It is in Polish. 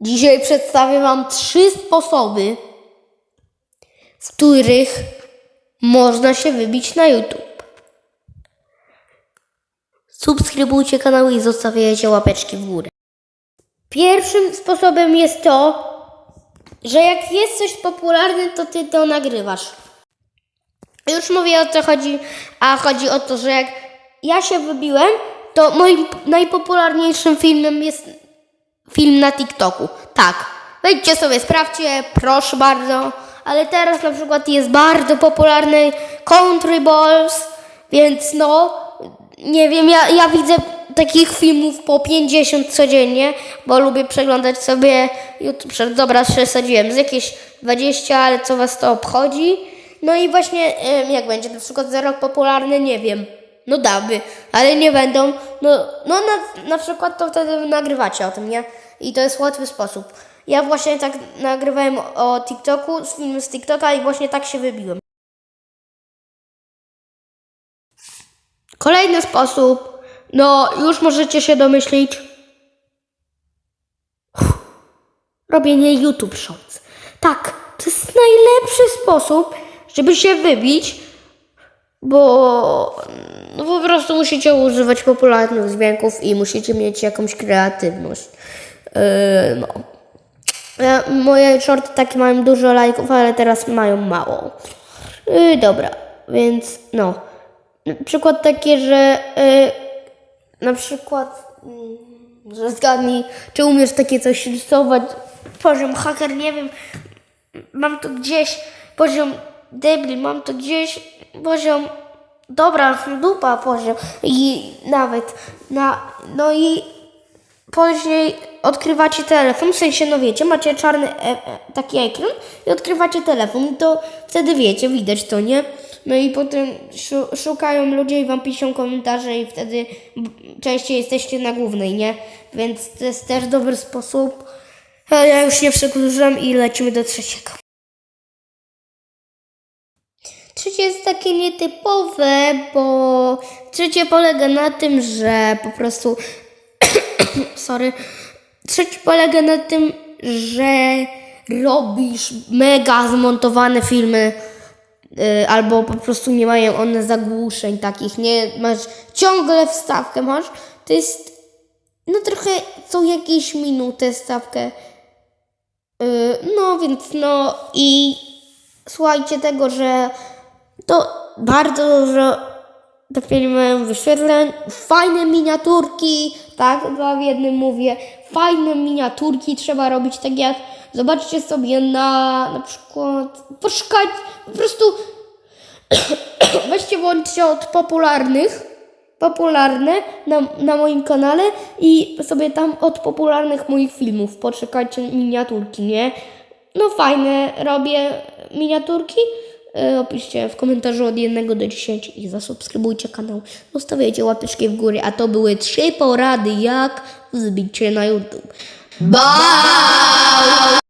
Dzisiaj przedstawię Wam trzy sposoby, w których można się wybić na YouTube. Subskrybujcie kanał i zostawiajcie łapeczki w górę. Pierwszym sposobem jest to, że jak jest coś popularne, to ty to nagrywasz. Już mówię o co chodzi, a chodzi o to, że jak ja się wybiłem, to moim najpopularniejszym filmem jest film na TikToku. Tak. Wejdźcie sobie, sprawdźcie, proszę bardzo. Ale teraz na przykład jest bardzo popularny Country Balls, więc no, nie wiem, ja, ja widzę takich filmów po 50 codziennie, bo lubię przeglądać sobie YouTube. Dobra, przesadziłem, z jakieś 20, ale co was to obchodzi? No i właśnie, jak będzie na przykład za rok popularny, nie wiem. No daby, ale nie będą. No, no na, na przykład to wtedy nagrywacie o tym, nie? I to jest łatwy sposób. Ja właśnie tak nagrywałem o TikToku, z filmu z TikToka i właśnie tak się wybiłem. Kolejny sposób, no już możecie się domyślić. Robienie YouTube Shorts. Tak, to jest najlepszy sposób, żeby się wybić, bo no po prostu musicie używać popularnych dźwięków i musicie mieć jakąś kreatywność. Yy, no. Ja, moje shorty takie mają dużo lajków, ale teraz mają mało. Yy, dobra, więc no. Przykład takie, że yy, na przykład, yy, że zgadnij, czy umiesz takie coś rysować. Poziom haker, nie wiem, mam to gdzieś, poziom debil, mam to gdzieś, poziom, dobra, dupa poziom i nawet, na, no i później odkrywacie telefon, w sensie, no wiecie, macie czarny e, e, taki ekran i odkrywacie telefon, to wtedy wiecie, widać to, nie? No i potem szu- szukają ludzie i wam piszą komentarze i wtedy częściej jesteście na głównej, nie? Więc to jest też dobry sposób. Ale ja już nie przedłużam i lecimy do trzeciego. Trzecie jest takie nietypowe, bo trzecie polega na tym, że po prostu sorry. Trzeci polega na tym, że robisz mega zmontowane filmy, y, albo po prostu nie mają one zagłuszeń takich, nie masz ciągle wstawkę masz. To jest no trochę co jakieś minutę stawkę. Y, no więc no i słuchajcie tego, że to bardzo dużo te filmy mają wyświetleń, fajne miniaturki, tak, dwa w jednym mówię, fajne miniaturki trzeba robić tak jak, zobaczcie sobie na, na przykład, poszukać, po prostu weźcie włączcie od popularnych, popularne na, na moim kanale i sobie tam od popularnych moich filmów poczekajcie miniaturki, nie? No fajne robię miniaturki. E, Opiszcie w komentarzu od 1 do 10 i zasubskrybujcie kanał. Zostawiajcie łapeczki w górę, a to były trzy porady jak wzbić się na YouTube. Bye!